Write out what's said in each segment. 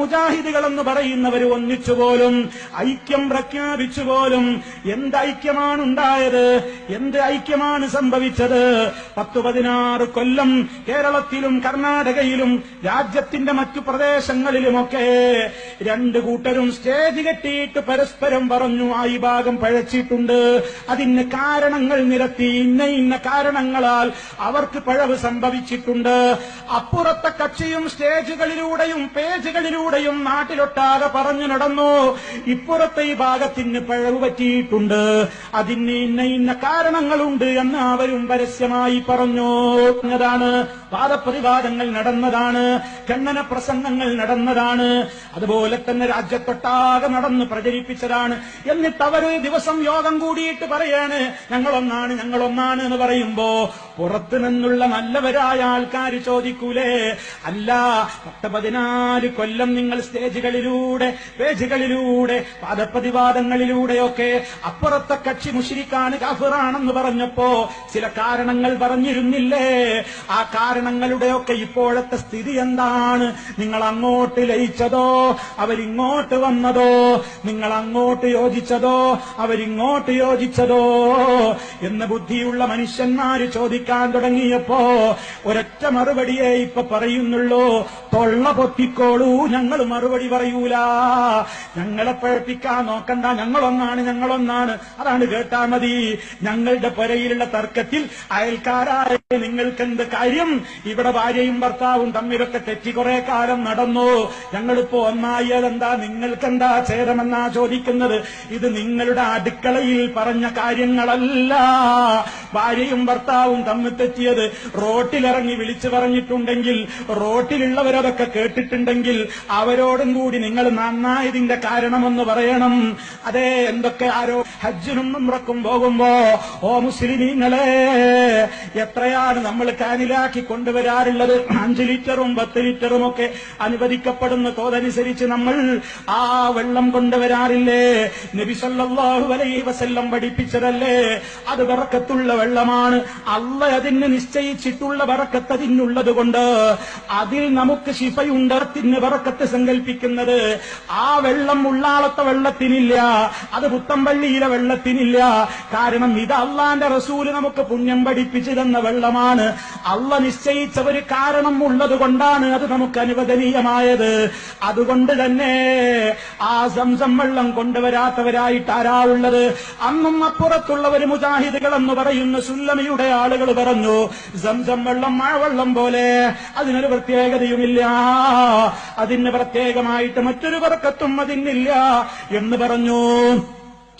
മുജാഹിദുകൾ എന്ന് പറയുന്നവർ ഒന്നിച്ചുപോലും ഐക്യം പ്രഖ്യാപിച്ചുപോലും എന്ത് ഐക്യമാണ് ഉണ്ടായത് എന്ത് ഐക്യമാണ് സംഭവിച്ചത്? പത്തു പതിനാറ് കൊല്ലം കേരളത്തിലും കർണാടകയിലും രാജ്യത്തിന്റെ മറ്റു പ്രദേശങ്ങളിലുമൊക്കെ രണ്ട് കൂട്ടരും സ്റ്റേജ് കെട്ടിയിട്ട് പരസ്പരം പറഞ്ഞു ആ ഈ ഭാഗം പഴച്ചിട്ടുണ്ട്. അതിന് കാരണങ്ങൾ നിരത്തി ഇന്ന ഇന്ന കാരണങ്ങളാൽ അവർക്ക് പഴവ് സംഭവിച്ചിട്ടുണ്ട്. അപ്പുറത്തെ കക്ഷിയും സ്റ്റേജുകളിലൂടെയും പേജുകളിലൂടെയും നാട്ടിലൊട്ടാകെ പറഞ്ഞു നടന്നു ഇപ്പുറത്തെ ഈ ഭാഗത്തിന് പഴവ് പറ്റിയിട്ടുണ്ട്. അതിന് ഇന്ന ഇന്ന കാരണങ്ങളുണ്ട് എന്ന് അവരും പരസ്യമായി പറഞ്ഞു. എന്നതാണ് വാദപ്രതിവാദങ്ങൾ നടന്നതാണ് ഖണ്ഡന പ്രസംഗങ്ങൾ നടന്നതാണ്. അതുപോലെ തന്നെ രാജ്യത്തൊട്ടാകെ നടന്ന് പ്രചരിപ്പിച്ചതാണ്. എന്നിട്ട് അവർ ദിവസം യോഗം കൂടിയിട്ട് പറയാണ് ഞങ്ങളൊന്നാണ് ഞങ്ങളൊന്നാണ് എന്ന് പറയുമ്പോ പുറത്തു നിന്നുള്ള നല്ലവരായ ആൾക്കാർ ചോദിക്കൂലേ? അല്ല പത്ത് പതിനാല് കൊല്ലം നിങ്ങൾ സ്റ്റേജുകളിലൂടെ പേജുകളിലൂടെ പാദപ്രതിവാദങ്ങളിലൂടെയൊക്കെ അപ്പുറത്തെ കക്ഷി മുഷിരിക്കാണ് കാഫിറാണെന്ന് പറഞ്ഞപ്പോ ചില കാരണങ്ങൾ പറഞ്ഞിരുന്നില്ലേ? ആ കാരണങ്ങളുടെയൊക്കെ ഇപ്പോഴത്തെ സ്ഥിതി എന്താണ്? നിങ്ങൾ അങ്ങോട്ട് ലയിച്ചതോ? അവരിങ്ങോട്ട് വന്നതോ? നിങ്ങൾ അങ്ങോട്ട് യോജിച്ചതോ? അവരിങ്ങോട്ട് യോജിച്ചതോ? എന്ന് ബുദ്ധിയുള്ള മനുഷ്യന്മാര് ചോദിക്കാൻ തുടങ്ങിയപ്പോ ഒരൊറ്റ മറുപടിയേ ഇപ്പൊ പറയുന്നുള്ളൂ. തൊള്ള പൊത്തിക്കോളൂ. ഞങ്ങൾ മറുപടി പറയൂല. ഞങ്ങളെ പഴപ്പിക്കാൻ നോക്കണ്ട. ഞങ്ങളൊന്നാണ് ഞങ്ങളൊന്നാണ്. അതാണ് കേട്ടാ മതി. ഞങ്ങളുടെ പുരയിലുള്ള തർക്കത്തിൽ അയൽക്കാരായ നിങ്ങൾക്കെന്ത് കാര്യം? ഇവിടെ ഭാര്യയും ഭർത്താവും തമ്മിലൊക്കെ തെറ്റി കുറെ കാലം നടന്നു. ഞങ്ങളിപ്പോ ഒന്നായതെന്താ? നിങ്ങൾക്കെന്താ ചേരമെന്നാ ചോദിക്കുന്നത്? ഇത് നിങ്ങളുടെ അടുക്കളയിൽ പറഞ്ഞ കാര്യങ്ങളല്ല. ഭാര്യയും ഭർത്താവും തമ്മിൽ റോട്ടിലിറങ്ങി വിളിച്ചു പറഞ്ഞിട്ടുണ്ടെങ്കിൽ റോട്ടിലുള്ളവരതൊക്കെ കേട്ടിട്ടുണ്ടെങ്കിൽ അവരോടും കൂടി നിങ്ങൾ നന്നായതിന്റെ കാരണമെന്ന് പറയണം. അതെ എന്തൊക്കെ ആരോ ഹജ്ജിനും ഉംറക്കും പോകുമ്പോ ഓ മുസ്ലിമീങ്ങളെ എത്രയാണ് നമ്മൾ കാനിലാക്കി കൊണ്ടുവരാറുള്ളത്? അഞ്ച് ലിറ്ററും പത്ത് ലിറ്ററും ഒക്കെ അനുവദിക്കപ്പെടുന്ന തോതനുസരിച്ച് നമ്മൾ ആ വെള്ളം കൊണ്ടുവരാറില്ലേ? നബിസല്ലാഹു വലൈ വസല്ലം പഠിപ്പിച്ചതല്ലേ? അത് വിറക്കത്തുള്ള വെള്ളമാണ്. അള്ള അതിന് നിശ്ചയിച്ചിട്ടുള്ള വറക്കത്ത് അതിനുള്ളത് കൊണ്ട് അതിൽ നമുക്ക് ശിഫയുണ്ട് തിന്ന് വറക്കത്ത് സങ്കല്പിക്കുന്നത് ആ വെള്ളം ഉള്ളാളത്തെ വെള്ളത്തിനില്ല അത് പുത്തമ്പള്ളിയിലെ വെള്ളത്തിനില്ല. കാരണം ഇത് അള്ളാന്റെ റസൂൽ നമുക്ക് പുണ്യം പഠിപ്പിച്ചു തന്ന വെള്ളമാണ്. അള്ള നിശ്ചയിച്ച ഒരു കാരണം ഉള്ളത് കൊണ്ടാണ് അത് നമുക്ക് അനുവദനീയമായത്. അതുകൊണ്ട് തന്നെ ആ സംസം വെള്ളം കൊണ്ടുവരാത്തവരായിട്ട് ആരാ ഉള്ളത്? അന്നും അപ്പുറത്തുള്ള ഒരു മുജാഹിദുകൾ എന്ന് പറയുന്ന സുല്ലമിയുടെ ആളുകൾ പറഞ്ഞു സംസം വെള്ളം മഴവെള്ളം പോലെ അതിനൊരു പ്രത്യേകതയുമില്ല. അതിന് പ്രത്യേകമായിട്ട് മറ്റൊരു വർക്കത്തും അതിനില്ല. എന്ന് പറഞ്ഞു.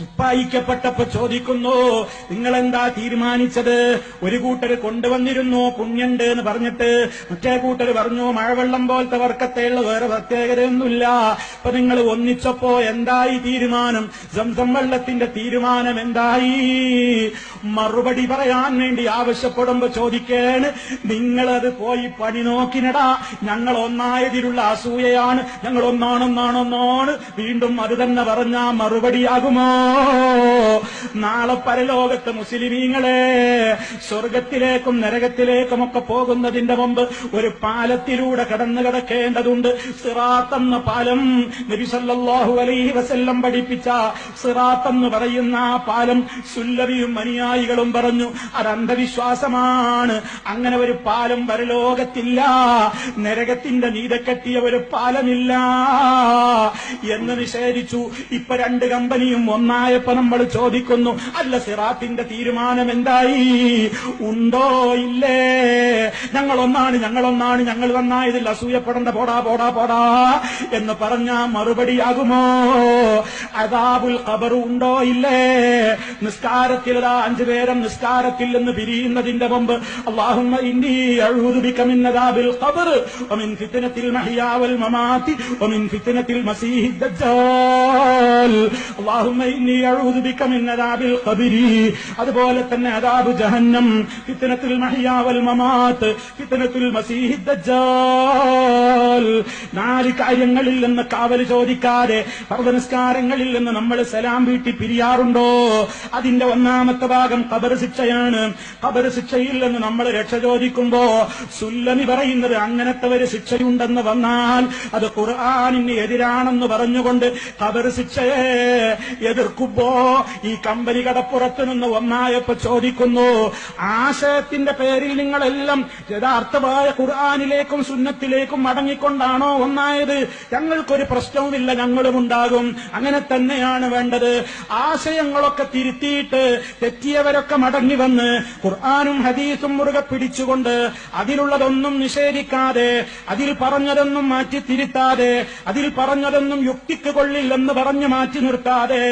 ഉപ്പായിക്കപ്പെട്ടപ്പോ ചോദിക്കുന്നു നിങ്ങൾ എന്താ തീരുമാനിച്ചത്? ഒരു കൂട്ടർ കൊണ്ടുവന്നിരുന്നു പുണ്യണ്ട് എന്ന് പറഞ്ഞിട്ട് മറ്റേ കൂട്ടർ പറഞ്ഞു മഴവെള്ളം പോലത്തെ വർക്കത്തെയുള്ള വേറെ പ്രത്യേകതയൊന്നുമില്ല. അപ്പൊ നിങ്ങൾ ഒന്നിച്ചപ്പോ എന്തായി തീരുമാനം? സംസം വെള്ളത്തിന്റെ തീരുമാനം എന്തായി? മറുപടി പറയാൻ വേണ്ടി ആവശ്യപ്പെടുമ്പോ ചോദിക്കേണ് നിങ്ങളത് പോയി പണി നോക്കിനടാ. ഞങ്ങൾ ഒന്നായതിലുള്ള അസൂയയാണ്. ഞങ്ങൾ ഒന്നാണൊന്നാണൊന്നാണ്. വീണ്ടും അത് തന്നെ പറഞ്ഞാ മറുപടിയാകുമോ? നാളെ പരലോകത്ത് മുസ്ലിമീങ്ങളെ സ്വർഗത്തിലേക്കും നരകത്തിലേക്കും ഒക്കെ പോകുന്നതിന്റെ മുമ്പ് ഒരു പാലത്തിലൂടെ കടന്നു കിടക്കേണ്ടതുണ്ട്. സിറാത്തെന്ന പാലം നബി സല്ലല്ലാഹു അലൈഹി വസല്ലം പഠിപ്പിച്ച സിറാത്തെന്ന് പറയുന്ന ആ പാലം സുല്ലവിയും അനുയായികളും പറഞ്ഞു. അത് അന്ധവിശ്വാസമാണ്. അങ്ങനെ ഒരു പാലം പരലോകത്തില്ല. നരകത്തിന്റെ നീതക്കെട്ടിയ ഒരു പാലമില്ല എന്ന് നിഷേധിച്ചു. ഇപ്പൊ രണ്ട് കമ്പനിയും ഒന്നായപ്പോ നമ്മൾ ചോദിക്കുന്നു അല്ല സിറാത്തിന്റെ തീരുമാനം എന്തായി ഉണ്ടോ ഇല്ലേ? ഞങ്ങളൊന്നാണ് ഞങ്ങളൊന്നാണ് ഞങ്ങൾ വന്നായതിൽ അസൂയപ്പെടേണ്ട പോടാ പോടാ പോടാ എന്ന് പറഞ്ഞ മറുപടിയാകുമോ? അതാബുൽ ഖബർ ഉണ്ടോ ഇല്ലേ? നിസ്കാരത്തിൽ അഞ്ച് പേരം നിസ്കാരത്തിൽ നിന്ന് പിരിയുന്നതിന്റെ മുമ്പ് അള്ളാഹുമ്മ ഇന്നി മസീഹി ദജ്ജാൽ. അതുപോലെ തന്നെ അദാബ് ജഹന്നം കിത്തനത്തിൽ മഹിയാവൽ മമാത്ത് കിത്തനത്തിൽ മസീഹി ദജ്ജാൽ. നാല് കാര്യങ്ങളിൽ നിന്ന് കാവൽ ചോദിക്കാതെ പർവനസ്കാരങ്ങളിൽ നിന്ന് നമ്മൾ സലാം വീട്ടി പിരിയാറുണ്ടോ? അതിന്റെ ഒന്നാമത്തെ ഭാഗം കബർ ശിക്ഷയാണ്. കബർ ശിക്ഷയിൽ നിന്ന് നമ്മൾ രക്ഷ ചോദിക്കുമ്പോ സുല്ലമി പറയുന്നത് അങ്ങനത്തെ ഒരു ശിക്ഷയുണ്ടെന്ന് വന്നാൽ അത് ഖുർആാനിന് എതിരാണെന്ന് പറഞ്ഞുകൊണ്ട് കബർ ശിക്ഷയെ എതിർക്കുമ്പോ ഈ കമ്പനി കടപ്പുറത്ത് നിന്ന് ഒന്നായപ്പോ ചോദിക്കുന്നു ആശയത്തിന്റെ പേരിൽ നിങ്ങളെല്ലാം യഥാർത്ഥമായ ഖുർആാനിലേക്കും സുന്നത്തിലേക്കും മടങ്ങിക്കൊണ്ടാണോ ഒന്നായത്? ഞങ്ങൾക്കൊരു പ്രശ്നവുമില്ല ഞങ്ങളും ഉണ്ടാകും. അങ്ങനെ തന്നെയാണ് വേണ്ടത്. ആശയങ്ങളൊക്കെ തിരുത്തിയിട്ട് തെറ്റിയവരൊക്കെ മടങ്ങി വന്ന് ഖുർആാനും ഹദീസും മുറുകെ പിടിച്ചുകൊണ്ട് അതിലുള്ളതൊന്നും നിഷേധിക്കാതെ അതിൽ പറഞ്ഞതൊന്നും മാറ്റി തിരുത്താതെ അതിൽ പറഞ്ഞതൊന്നും യുക്തിക്ക് കൊള്ളില്ലെന്ന് പറഞ്ഞു മാറ്റി നിർത്താതെ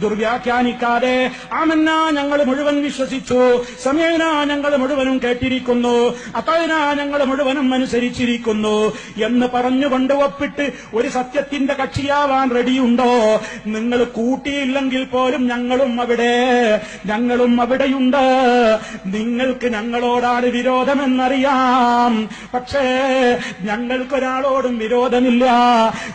ദുർവ്യാഖ്യാനിക്കാതെ ആമന്ന ഞങ്ങൾ മുഴുവൻ വിശ്വസിച്ചു. സമയന ഞങ്ങൾ മുഴുവനും കേട്ടിരിക്കുന്നു. അത്തയന ഞങ്ങൾ മുഴുവനും അനുസരിച്ചിരിക്കുന്നു. എന്ന് പറഞ്ഞുകൊണ്ട് ഒപ്പിട്ട് ഒരു സത്യത്തിന്റെ കക്ഷിയാവാൻ റെഡിയുണ്ടോ? നിങ്ങൾ കൂട്ടിയില്ലെങ്കിൽ പോലും ഞങ്ങളും അവിടെ ഞങ്ങളും അവിടെയുണ്ട്. നിങ്ങൾക്ക് ഞങ്ങളോടാണ് വിരോധമെന്നറിയാം. പക്ഷേ ഞങ്ങൾക്കൊരാളോടും വിരോധമില്ല.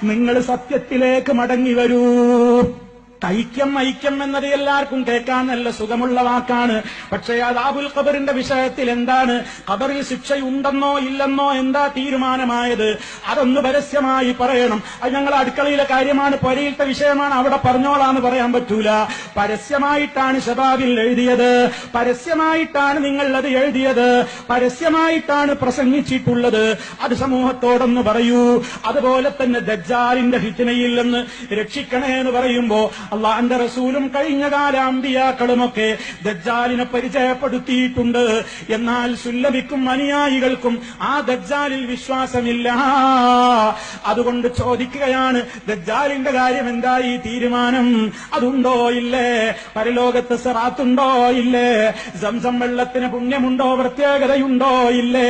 നിങ്ങൾ സത്യത്തിലേക്ക് മടങ്ങി വരൂ. ഐക്യം ഐക്യം എന്നത് എല്ലാവർക്കും കേൾക്കാൻ നല്ല സുഖമുള്ള വാക്കാണ്. പക്ഷേ അദാബുൽ ഖബറിന്റെ വിഷയത്തിൽ എന്താണ്? ഖബറിൽ ശിക്ഷയുണ്ടെന്നോ ഇല്ലെന്നോ എന്താ തീരുമാനമായത്? അതൊന്ന് പരസ്യമായി പറയണം. അത് ഞങ്ങൾ അടുക്കളയിലെ കാര്യമാണ് പൊരയിലത്തെ വിഷയമാണ്. അവിടെ പറഞ്ഞോളാന്ന് പറയാൻ പറ്റൂല. പരസ്യമായിട്ടാണ് ഷബാബിൽ എഴുതിയത്. പരസ്യമായിട്ടാണ് നിങ്ങൾ അത് എഴുതിയത്. പരസ്യമായിട്ടാണ് പ്രസംഗിച്ചിട്ടുള്ളത്. അത് സമൂഹത്തോടൊന്ന് പറയൂ. അതുപോലെ തന്നെ ദജ്ജാലിന്റെ ഹിറ്റിനയിൽ നിന്ന് രക്ഷിക്കണേ എന്ന് പറയുമ്പോ അള്ളാന്റെ റസൂലും കഴിഞ്ഞ കാലാമ്പിയാക്കളുമൊക്കെ ദജ്ജാലിനെ പരിചയപ്പെടുത്തിയിട്ടുണ്ട്. എന്നാൽ സുല്ലഭിക്കും അനുയായികൾക്കും ആ ദജ്ജാലിൽ വിശ്വാസമില്ല. അതുകൊണ്ട് ചോദിക്കുകയാണ് ദജ്ജാലിന്റെ കാര്യം എന്തായി തീരുമാനം? അതുണ്ടോ ഇല്ലേ? പരലോകത്ത് സെറാത്തുണ്ടോ ഇല്ലേ? സംസം വെള്ളത്തിന് പുണ്യമുണ്ടോ? പ്രത്യേകതയുണ്ടോ ഇല്ലേ?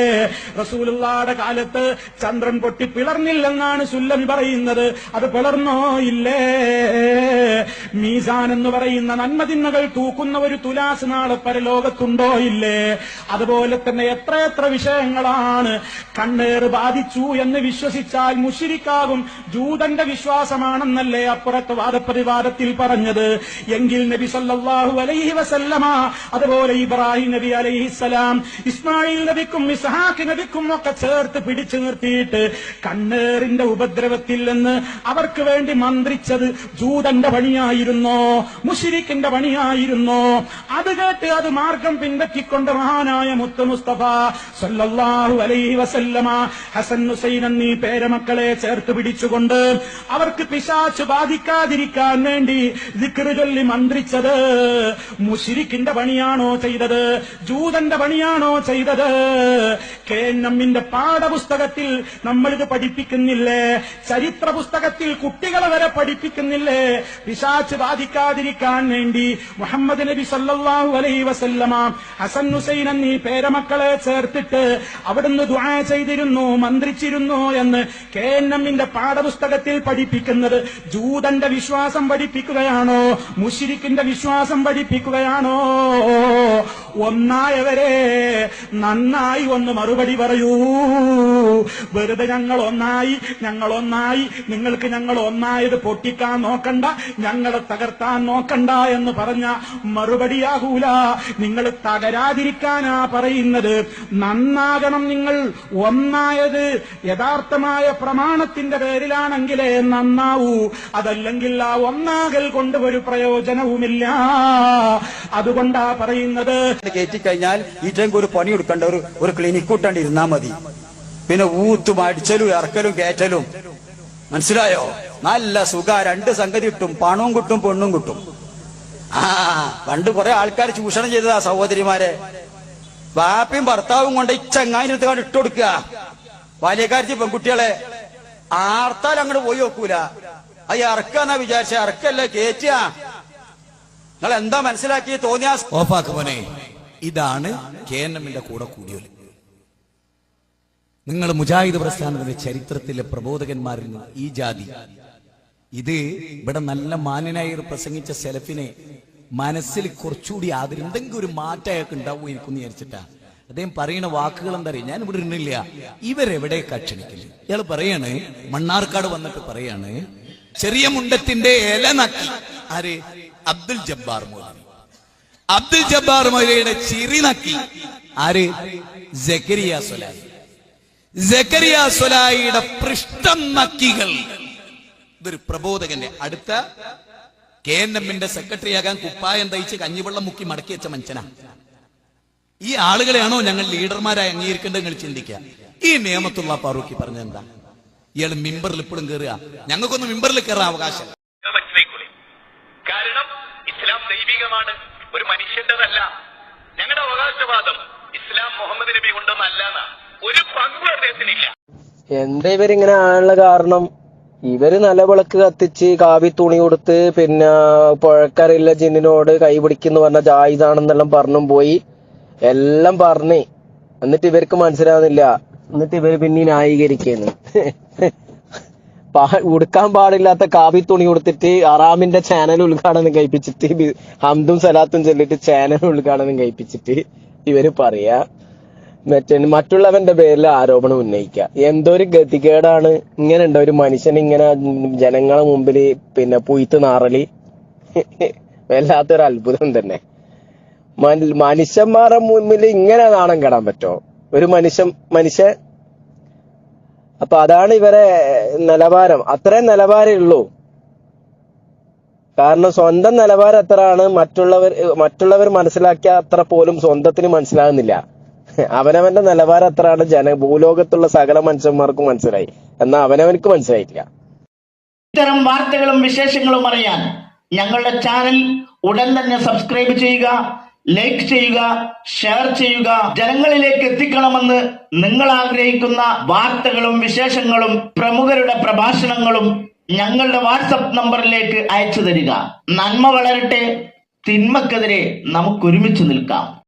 റസൂലുള്ളാടെ കാലത്ത് ചന്ദ്രൻ പൊട്ടി പിളർന്നില്ലെന്നാണ് സുല്ലമി പറയുന്നത്. അത് പിളർന്നോ ഇല്ലേ? മീസാൻ എന്ന് പറയുന്ന നന്മതിന്മകൾ തൂക്കുന്ന ഒരു തുലാസ് നാളെ പരലോകത്തുണ്ടോ ഇല്ലേ? അതുപോലെ തന്നെ എത്ര എത്ര വിഷയങ്ങളാണ് കണ്ണേറ് ബാധിച്ചു എന്ന് വിശ്വസിച്ചാൽ മുഷിരിക്കാകും ജൂതന്റെ വിശ്വാസമാണെന്നല്ലേ അപ്പുറത്ത് വാദപ്രതിവാദത്തിൽ പറഞ്ഞത്. എങ്കിൽ നബി സല്ലാഹു അലൈഹി വസല്ലമ അതുപോലെ ഇബ്രാഹിം നബി അലൈഹിസ്സലാം ഇസ്മായിൽ നബിക്കും ഇസ്ഹാഖ് നബിക്കും ഒക്കെ ചേർത്ത് പിടിച്ചു നിർത്തിയിട്ട് കണ്ണേറിന്റെ ഉപദ്രവത്തിൽ നിന്ന് അവർക്ക് വേണ്ടി മന്ത്രിച്ചത് ജൂതന്റെ പണിയായിരുന്നോ? മുഷിരിക്കിന്റെ പണിയായിരുന്നോ? അത് കേട്ട് അത് മാർഗം പിൻപറ്റിക്കൊണ്ട് മഹാനായ മുത്തു മുസ്തഫ സല്ലല്ലാഹു അലൈഹി വസല്ലമ ഹസൻ ഹുസൈൻ എന്നീ പേരമക്കളെ ചേർത്ത് പിടിച്ചുകൊണ്ട് അവർക്ക് പിശാച്ച് ബാധിക്കാതിരിക്കാൻ വേണ്ടി ദിക്റ് ചൊല്ലി മന്ത്രിച്ചത് മുഷിരിക്കിന്റെ പണിയാണോ ചെയ്തത്? ജൂതന്റെ പണിയാണോ ചെയ്തത്? കെ എൻ എമ്മിന്റെ പാഠപുസ്തകത്തിൽ നമ്മളിത് പഠിപ്പിക്കുന്നില്ലേ? ചരിത്ര പുസ്തകത്തിൽ കുട്ടികളെ വരെ പഠിപ്പിക്കുന്നില്ലേ? പിശാച്ച് ബാധിക്കാതിരിക്കാൻ വേണ്ടി മുഹമ്മദ് നബി സല്ലാഹു അലൈ വസല്ലമ ഹസൻ ഹുസൈൻ എന്നീ പേരമക്കളെ ചേർത്തിട്ട് അവിടുന്ന് ദുആ ചെയ്തിരുന്നു മന്ത്രിച്ചിരുന്നു എന്ന് കെ എൻ എമ്മിന്റെ പാഠപുസ്തകത്തിൽ പഠിപ്പിക്കുന്നത് ജൂതന്റെ വിശ്വാസം പഠിപ്പിക്കുകയാണോ മുഷിരിക്കിന്റെ വിശ്വാസം പഠിപ്പിക്കുകയാണോ? ഒന്നായവരെ നന്നായി ഒന്ന് മറുപടി പറയൂ. വെറുതെ ഞങ്ങൾ ഒന്നായി ഞങ്ങൾ ഒന്നായി നിങ്ങൾക്ക് ഞങ്ങൾ ഒന്നായത് പൊട്ടിക്കാൻ നോക്കണ്ട ഞങ്ങളെ തകർത്താൻ നോക്കണ്ട എന്ന് പറഞ്ഞ മറുപടിയാകൂല. നിങ്ങൾ തകരാതിരിക്കാനാ പറയുന്നത്. നന്നാകണം നിങ്ങൾ ഒന്നായത് യഥാർത്ഥമായ പ്രമാണത്തിന്റെ പേരിലാണെങ്കിലേ നന്നാവൂ. അതല്ലെങ്കിൽ ആ ഒന്നാകൽ കൊണ്ട് ഒരു പ്രയോജനവുമില്ല. അതുകൊണ്ടാ പറയുന്നത്. കഴിഞ്ഞാൽ ഈറ്റങ്ങൾക്ക് ഒരു പണി എടുക്കേണ്ട ഒരു ക്ലിനിക്ക് കൂട്ടാണ്ട് ഇരുന്നാ മതി. പിന്നെ ഊത്തും അടിച്ചലും ഇറക്കലും കയറ്റലും. മനസ്സിലായോ? നല്ല സുഖ രണ്ട് സംഗതി കിട്ടും. പണവും കിട്ടും പെണ്ണും കിട്ടും. ആ പണ്ട് കുറെ ആൾക്കാർ ചൂഷണം ചെയ്തതാ സഹോദരിമാരെ. വാപ്പയും ഭർത്താവും കൊണ്ട് ഇച്ചങ്ങായിരത്ത് കണ്ട് ഇട്ട് കൊടുക്കുക. ബാല്യക്കാരത്തി പെൺകുട്ടികളെ ആർത്താൽ അങ്ങോട്ട് പോയി നോക്കൂല. അത് ഇറക്കാന്നാ വിചാരിച്ച ഇറക്കല്ല കേറ്റുക നിങ്ങൾ എന്താ മനസ്സിലാക്കി തോന്നിയാ? ഓഫാക്ക് മോനെ ഇതാണ് കെ കൂടെ കൂടിയോൽ. നിങ്ങൾ മുജാഹിദ് പ്രസ്ഥാനത്തിന്റെ ചരിത്രത്തിലെ പ്രബോധകന്മാരിൽ നിന്ന് ഈ ജാതി. ഇത് ഇവിടെ നല്ല മാന്യനായി പ്രസംഗിച്ച സെലഫിനെ മനസ്സിൽ കുറച്ചുകൂടി ആദരം എന്തെങ്കിലും ഒരു മാറ്റം അയാൾക്ക് ഉണ്ടാവും എനിക്കൊന്ന് വിചാരിച്ചിട്ടാ. അദ്ദേഹം പറയുന്ന വാക്കുകൾ എന്താ അറിയാം? ഞാൻ ഇവിടെ ഇരുന്നില്ല. ഇവരെവിടെ കക്ഷണിക്കില്ല ഇയാൾ പറയാണ് മണ്ണാർക്കാട് വന്നിട്ട് പറയാണ് ചെറിയ മുണ്ടത്തിന്റെ ഇല നക്കി. ആര്? അബ്ദുൽ ജബ്ബാർ മോദി. അബ്ദുൽ ജബ്ബാർ മൊയ്ലയുടെ ചിരി നക്കി. ആര്? ജക്കരിയ സൊലായി. ജക്കരിയ സൊലായിയുടെ പൃഷ്ഠം നക്കികൾ. ഇതൊരു പ്രബോധകന്റെ അടുത്ത കെ എൻ എമ്മിന്റെ സെക്രട്ടറി ആകാൻ കുപ്പായം തയ്ച്ച് കഞ്ഞിവെള്ളം മുക്കി മടക്കി വെച്ച മനുഷ്യനാ. ഈ ആളുകളെയാണോ ഞങ്ങൾ ലീഡർമാരായി അംഗീകരിക്കേണ്ടത് നിങ്ങൾ ചിന്തിക്കുക. ഈ നിയമത്തുള്ള പാറൂക്കി പറഞ്ഞ എന്താ ഇയാൾ മിമ്പറിൽ ഇപ്പോഴും കയറുക ഞങ്ങൾക്കൊന്ന് മിമ്പറിൽ കയറാൻ അവകാശം. കാരണം ഇസ്ലാം ദൈവികമാണ്. ഒരു മനുഷ്യന്റെതല്ല. ഞങ്ങളുടെ അവകാശവാദം ഇസ്ലാം മുഹമ്മദ് നബി കൊണ്ടൊന്നല്ല ഒരു പങ്കും അദ്ദേഹത്തിനില്ല. എന്താ ഇവരിങ്ങനെ ആണുള്ള കാരണം? ഇവർ നല്ല വിളക്ക് കത്തിച്ച് കാവി തുണി കൊടുത്ത് പിന്നെ പുഴക്കറിയില്ല ജിന്നിനോട് കൈ പിടിക്കുന്നു പറഞ്ഞ ജായിതാണെന്നെല്ലാം പറഞ്ഞും പോയി. എല്ലാം പറഞ്ഞ്. എന്നിട്ട് ഇവർക്ക് മനസ്സിലാവുന്നില്ല. എന്നിട്ട് ഇവർ പിന്നെ ന്യായീകരിക്കുന്നു. ഉടുക്കാൻ പാടില്ലാത്ത കാവി തുണി കൊടുത്തിട്ട് അറാമിന്റെ ചാനൽ ഉദ്ഘാടനം കഴിപ്പിച്ചിട്ട് ഹംദും സലാത്തും ചൊല്ലിട്ട് ചാനൽ ഉദ്ഘാടനം കഴിപ്പിച്ചിട്ട് ഇവർ പറയാ മറ്റേ മറ്റുള്ളവന്റെ പേരിൽ ആരോപണം ഉന്നയിക്കുക. എന്തൊരു ഗതികേടാണ് ഇങ്ങനെ ഉണ്ടോ ഒരു മനുഷ്യൻ ഇങ്ങനെ ജനങ്ങളെ മുമ്പിൽ പിന്നെ പുയ്ത്ത് നാറലി. വല്ലാത്തൊരു അത്ഭുതം തന്നെ. മനുഷ്യന്മാരുടെ മുമ്പിൽ ഇങ്ങനെ നാണം കെടാൻ പറ്റോ? ഒരു മനുഷ്യൻ മനുഷ്യൻ അപ്പൊ അതാണ് ഇവരെ നിലവാരം. അത്രയും നിലവാരമേ ഉള്ളൂ. കാരണം സ്വന്തം നിലവാരം എത്രയാണ് മറ്റുള്ളവർ മറ്റുള്ളവർ മനസ്സിലാക്കിയ അത്ര പോലും സ്വന്തത്തിന് മനസ്സിലാകുന്നില്ല. അവനവന്റെ നിലവാരം എത്രയാണ്? ജന ഭൂലോകത്തുള്ള സകല മനുഷ്യന്മാർക്കും മനസ്സിലായി. എന്നാൽ അവനവനക്ക് മനസ്സിലായിട്ടില്ല. ഇത്തരം വാർത്തകളും വിശേഷങ്ങളും അറിയാൻ ഞങ്ങളുടെ ചാനൽ ഉടൻ തന്നെ സബ്സ്ക്രൈബ് ചെയ്യുക ലൈക്ക് ചെയ്യുക ഷെയർ ചെയ്യുക. ജനങ്ങളിലേക്ക് എത്തിക്കണമെന്ന് നിങ്ങൾ ആഗ്രഹിക്കുന്ന വാർത്തകളും വിശേഷങ്ങളും പ്രമുഖരുടെ പ്രഭാഷണങ്ങളും ഞങ്ങളുടെ വാട്സപ്പ് നമ്പറിലേക്ക് അയച്ചു തരിക. നന്മ വളരട്ടെ. തിന്മക്കെതിരെ നമുക്ക് ഒരുമിച്ച് നിൽക്കാം.